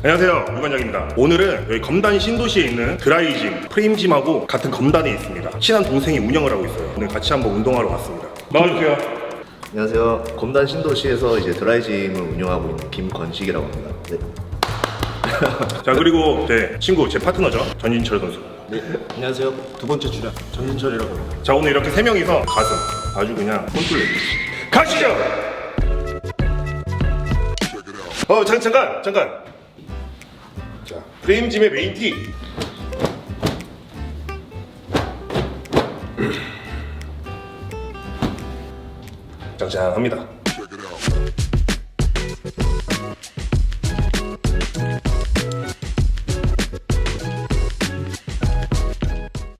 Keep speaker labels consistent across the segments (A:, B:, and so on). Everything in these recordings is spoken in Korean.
A: 안녕하세요 유관장입니다. 오늘은 여기 검단 신도시에 있는 드라이짐 프레임짐하고 같은 검단에 있습니다. 친한 동생이 운영을 하고 있어요. 오늘 같이 한번 운동하러 왔습니다. 나와주세요
B: 안녕하세요. 검단 신도시에서 이제 드라이짐을 운영하고 있는 김건식이라고 합니다. 네.
A: 자 그리고 제 친구 제 파트너죠 전진철 선수
B: 네. 안녕하세요. 두 번째 주자 전진철이라고 합니다.
A: 자 오늘 이렇게 세 명이서 가슴 아주 그냥 콘툴레 가시죠 어 잠, 잠깐 잠깐 자 프레임짐의 메인 티 짱짱합니다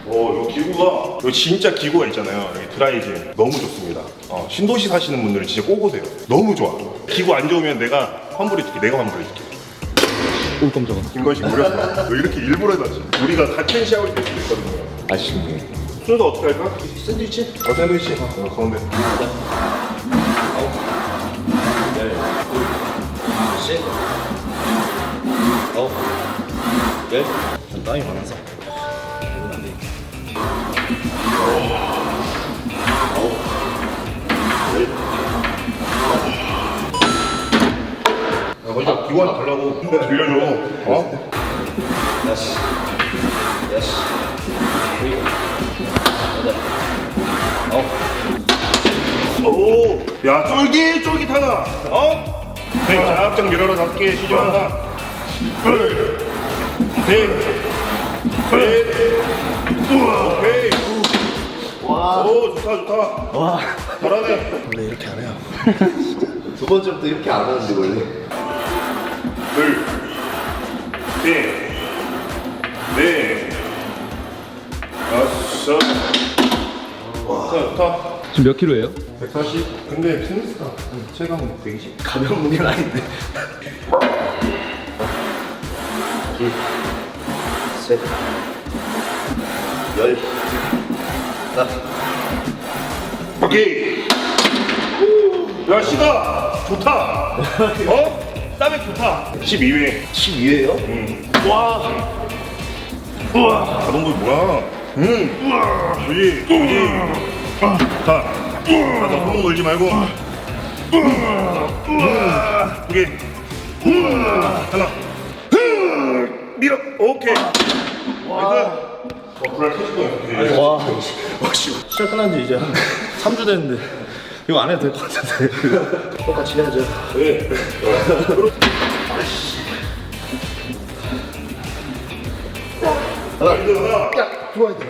A: 어, 이 기구가 이 진짜 기구가 있잖아요. 여기 드라이즈 너무 좋습니다. 어, 신도시 사시는 분들은 진짜 꼭 오세요. 너무 좋아. 기구 안 좋으면 내가 환불해줄게. 내가 환불해줄게. 오 깜짝아. 김건식 무렸어. 너 이렇게 일부러 해놨지. 우리가 같은 때 수도 있거든요.
B: 아쉽네.
A: 순서 어떻게 할까? 샌드위치? 어 샌드위치. 어, 가운데.
B: 셋. 아홉. 열. 전 땀이 많아서.
A: 야, 먼저 하나 달라고 빌려줘. 어?
B: 다시. 여시. 그리고. 여덟. 아홉.
A: 오, 야 쫄깃쫄깃하다. 어? 네, 쫙쫙 밀어라 다섯 개 시죠 하나, 둘, 셋, 넷, 우와, 오케이.
B: 와.
A: 오, 좋다 좋다.
B: 와.
A: 잘하네.
B: 원래 이렇게 안 해요. 두 번째부터 이렇게 안 하는데 원래.
A: 둘, 셋, 넷, 다섯. 좋다 좋다.
C: 지금 몇 킬로예요?
A: 140. 근데 테니스가 체감은 120.
B: 가벼운 무게는 아닌데. 둘, 셋, 열, 하나,
A: 오케이. 야, 시가 좋다. 어? 땀이 좋다. 12회.
B: 12회요?
A: 음. 와. 우와. 자동거 뭐야? 음. 우와. 그지? 그지? 자. 자, 너 손목 걸지 말고. 두 개. 하나. 밀어. 오케이. 와. 어, 불알 터질 뻔했어.
B: 와, 와, 씨. 시작 끝난 지 이제 한 3주 됐는데. 이거 안 해도 될 것 같은데. 똑같이 해야죠.
A: 네. 하나, 하나.
B: 야, 좋아야 돼.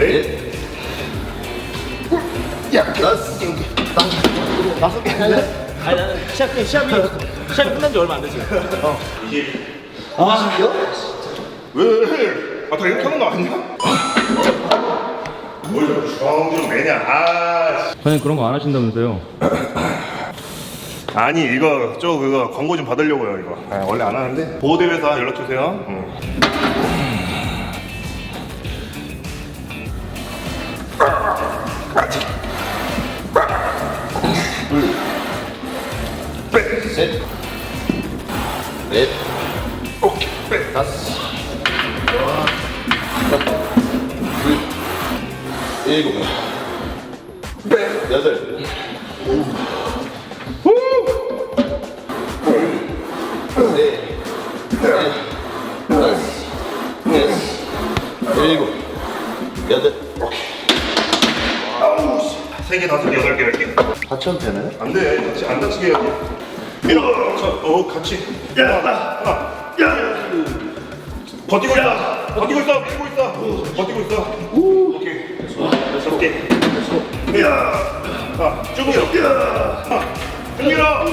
A: 네.
B: 야, 다섯 개. 다섯- 다섯 개 할래?
D: 아니 나는 시합 시합이 시합이 끝난 지 얼마 안 됐어요.
B: 아, 이요?
A: 왜? 아, 다 이렇게 하는 거 아니야? 뭘 주황 좀 내냐? 아, 씨.
C: 선생님 그런 거 안 하신다면서요?
A: 아니 이거 저 그거 광고 좀 받으려고요 이거. 아, 원래 안 하는데 보호대회사 연락 주세요. 응.
B: 일곱, 여덟.
A: 세 개, 다섯 개, 여덟 개 할게.
B: 하천 되나요?
A: 안 돼. 같이 안 다치게 해야지. 밀어. 자, 어, 같이. 야, 하나. 야. 버티고 있다. 버티고 있어. 밀고 있어. 버티고 있어. 오케이. 여섯 개. 야. 아, 쭉 밀어. 야. 하나. 쭉 밀어.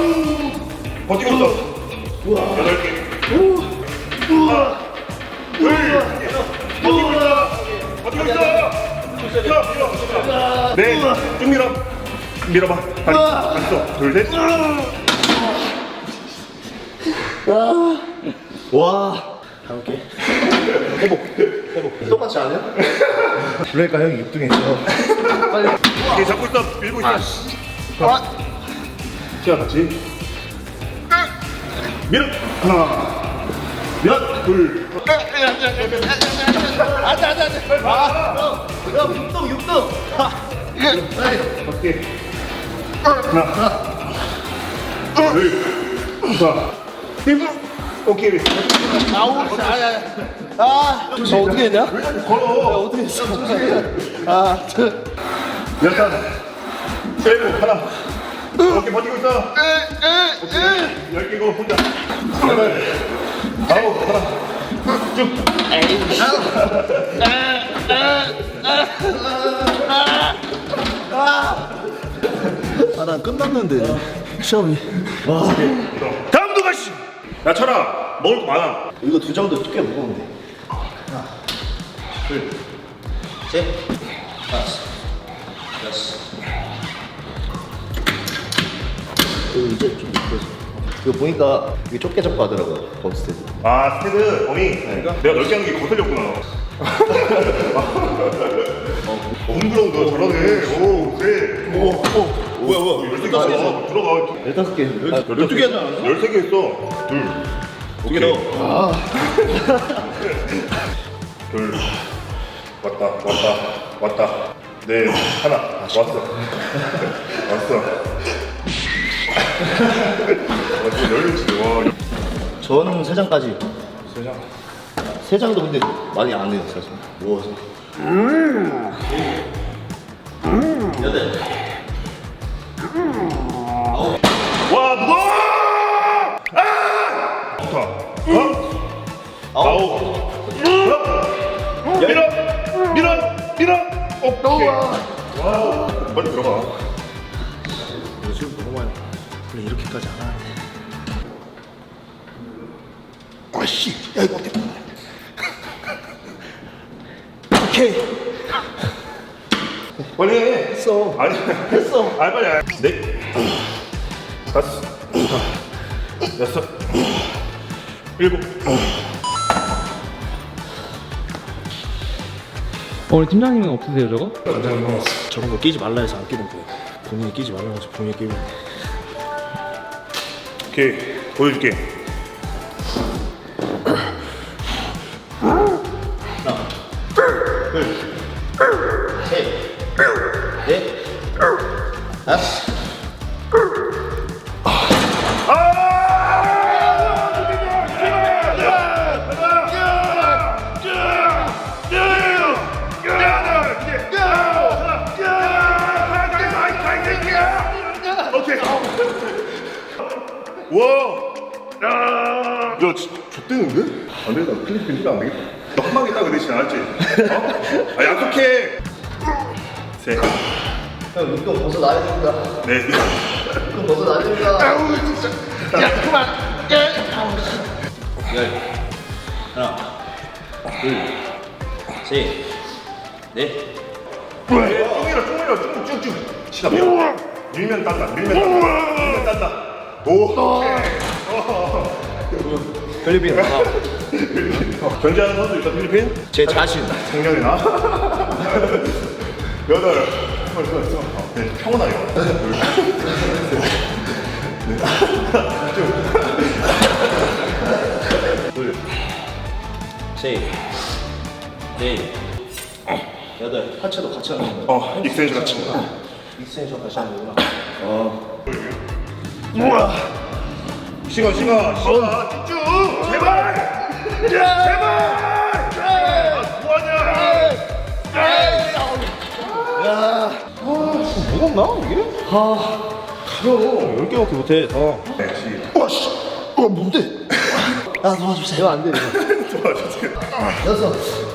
A: 버티고 있어. 여덟 개. 하나. 둘. 버티고 있어. 버티고 있어. 밀어 밀어 네쭉 밀어 밀어봐 다리 갔어 둘셋
B: 와. 가볼게. 회복. 회복. 안 해? 그러니까 형이 6등 했어. 빨리.
A: 오케이 잡고 밀고 있어 시작 같이 밀어. 하나 밀어 둘
B: 안돼 안돼 안돼. 아. 야 6등 6등.
A: 오케이. 하나. 둘자. 오케이.
B: 아우 아야. 아. 저 어떻게 했냐?
A: 걸어?
B: 어떻게 했어? 아.
A: 여섯 세고 하나 오케이 버티고 있어. 오케이 열 개고 혼자. 아홉 하나 쭉.
B: 아난 끝났는데. 시험이. 와.
A: 다음도 가시 야 철아. 먹을 거 많아.
B: 이거 두 장도 꽤 무거운데. 하나, 둘, 셋, 다섯, 여섯. 이거 이제 좀. 이거 보니까 이게 좁게 잡고 하더라고요 범스테드.
A: 아 스테드 범이 내가 넓게 하는 게 거슬렸구나. 엉그러운 거 저러네. 오세오 뭐야 뭐야. 열세 개 했어. 들어가.
B: 열다섯 개.
A: 열두 개 하지 않았어? 열세 개 했어. 둘. 오케이.
B: 아.
A: 둘. 왔다 왔다 왔다. 네 하나. 왔어. 왔어 완전 열리지 와
B: 저는 세 장까지.
A: 세 장.
B: 세 장도 근데 많이 안 해요 사실. 모아서. 여덟.
A: 와 무거워 아 좋다 어? 아홉 어? 밀어 밀어 밀어 오케이 와 빨리 들어가
B: 안 하는데.
A: 아씨 야 이거 어떻게
B: 오케이.
A: 빨리 해
B: 했어.
A: 아니
B: 했어.
A: 아니 빨리 해. 넷 다섯 여섯 일곱
C: 어, 우리 팀장님은 없으세요 저거?
B: 저런 거 끼지 말라 해서 안 끼는 거예요. 본인이 끼지 말라 해서 본인이 끼면.
A: 오케이 보여줄게
B: 셋, 넷, 다섯.
A: 오케이. 와. 야, 좋대는데? 안 되겠다. 필리핀 이거 안 되겠다. 너 한 방에 따그 대신 알았지? 어? 아, 약속해. 셋,
B: 형 눈도 벗어 나야 됩니다.
A: 넷.
B: 눈 벗어 나야 됩니다. 열. 하나, 둘, 셋, 넷.
A: 쭉 밀어, 쭉 밀어, 쭉, 쭉, 쭉. 시간 밀어. 밀면 딴다, 밀면 딴다. 밀면 딴다. 오.
B: 필리핀.
A: 견제하는 선수 있다, 필리핀?
B: 제 자신.
A: 작년이나. 여덟. 스물, 스물, 스물. 어, 네, 평온하게. 둘.
B: 둘, 셋, 넷, 여덟. 하체도 같이 하는 거예요.
A: 어, 익스텐션 같이.
B: 익스텐션 같이 하는 거구나.
A: 우와. 시간, 시간, 시간. 집중. 제발. 제발. 아, 뭐하냐.
B: 무겁나 이게? 아, 가벼워. 10개밖에 못해. 더.
A: 네, 시.
B: 와 씨. 어 뭔데? 야 도와주세요. 이거 안 돼. 이거.
A: 도와주세요.
B: 여섯.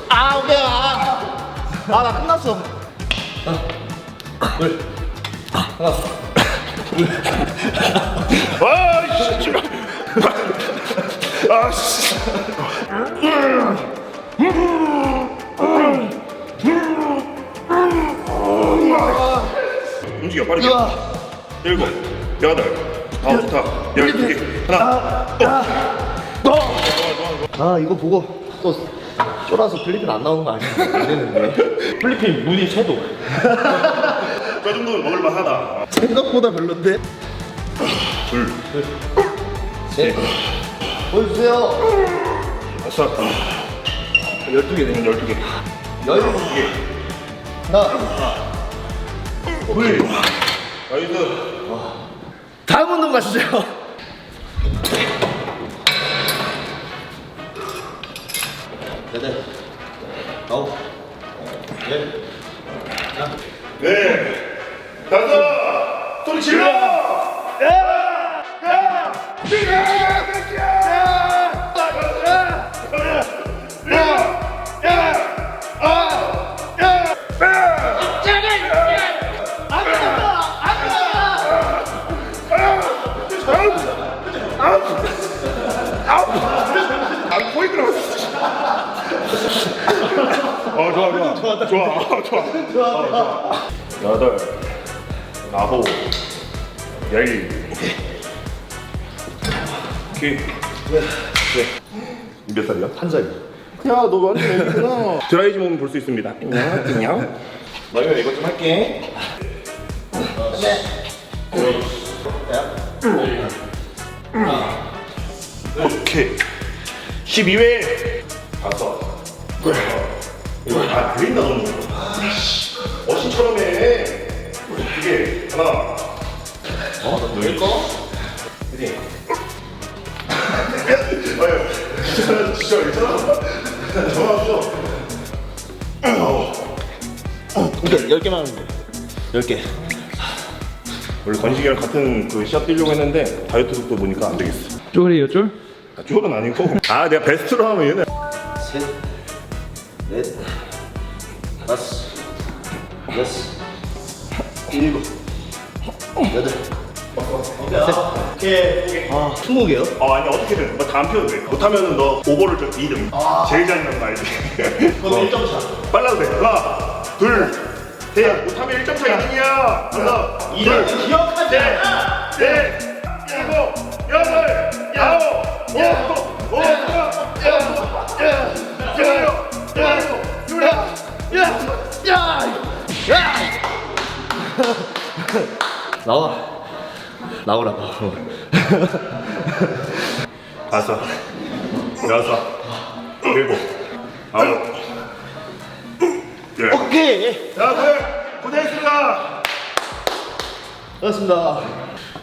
B: 아 오케이. 아. 아나 끝났어. 둘. 하나.
A: 아, 씨. 제발. 아, 씨. 움직여 빠르게 일곱 여덟 아홉 좋다 열두 개 하나
B: 또아 이거 보고 또 쫄아서 필리핀 안 나오는 거 아니야? 안 되는데.
D: 필리핀 무늬 채도.
A: 저 정도는 먹을만 하다
B: 생각보다 별론데.
A: 둘
B: 셋. 보여주세요.
A: 다섯
B: 12개네.
A: 열두 개
B: 열일곱 개. 하나.
A: 오케이 나이스
B: 다음 운동 가시죠. 네네. 아홉. 네.
A: 네 다섯 소리 질러 아, 코에 들어갔어. 어, 좋아, 좋아. 좋아, 좋아, 좋아. 좋아, 좋아. 여덟, 아홉, 열. 오케이. 네. 몇 살이야?
B: 한 살이.
A: 야, 너 완전 애기구나. 드라이지 몸볼수 있습니다. 안녕, 안녕. 마지막에 이것 좀 할게. 오케이. 12회. 다섯. 이거 아, 들린다, 너는. 어신처럼 해. 이게 하나. 어? 너 거? 그지? 아유, 진짜, 진짜 괜찮아? 좋았어.
B: 그러니까 열 개만 하면 돼. 열 개.
A: 원래 건식이랑 같은 그 시합 뛰려고 했는데 다이어트 속도 보니까 안 되겠어.
C: 쫄이에요 쫄?
A: 아, 쫄은 아니고. 아, 내가 베스트로 하면 얘는.
B: 셋. 넷. 다섯. 여섯. 일곱. 여덟.
A: 오케이.
B: 아, 스무 개요?
A: 어, 아니, 어떻게든. 뭐다안 펴도 돼. 못하면 너 오버를 좀 2등. 제일 잔인한 거 알지?
B: 그럼 1점 차.
A: 빨라도 돼. 하나, 둘, 셋. 못하면 1점 차 2등이야. 하나, 둘,
B: 기억하지
A: 셋,
B: 않아.
A: 넷, 일곱, 여덟, 아홉, 열, 오,
B: 나와. 나오라고.
A: 다섯, 여섯, 일곱, 아홉, 열.
B: 오케이.
A: 자, 네, 고생했습니다.
B: 고맙습니다.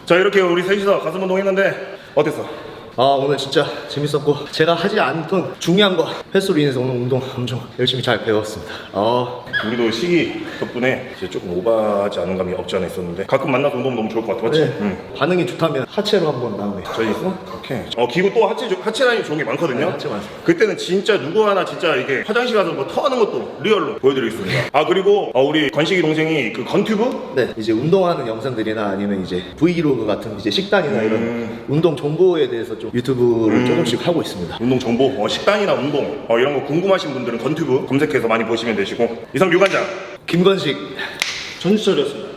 A: 자, 이렇게 우리 셋이서 가슴 운동 했는데 어땠어?
B: 아 오늘 진짜 재밌었고 제가 하지 않던 중요한 거 횟수로 인해서 오늘 운동 엄청 열심히 잘 배웠습니다. 아
A: 우리도 시기 덕분에 이제 조금 오버하지 않은 감이 없지 않아 있었는데 가끔 만나서 운동 너무 좋을 것 같아, 맞지?
B: 네.
A: 응.
B: 반응이 좋다면 하체로 한번 나오네.
A: 저희 오케이. 어 기구 또 하체 조- 하체 라인 좋은 게 많거든요.
B: 네, 하체 많습니다.
A: 그때는 진짜 누구 하나 진짜 이게 화장실 가서 뭐 터하는 것도 리얼로 보여드리겠습니다. 아 그리고 어, 우리 건식이 동생이 그 건튜브
B: 네 이제 운동하는 영상들이나 아니면 이제 브이로그 같은 이제 식단이나
A: 음.
B: 이런 운동 정보에 대해서 좀 유튜브를 조금씩 하고 있습니다.
A: 운동 정보, 어, 식단이나 운동 어, 이런 거 궁금하신 분들은 건튜브 검색해서 많이 보시면 되시고 이상 유관장
B: 김건식 전주철이었습니다.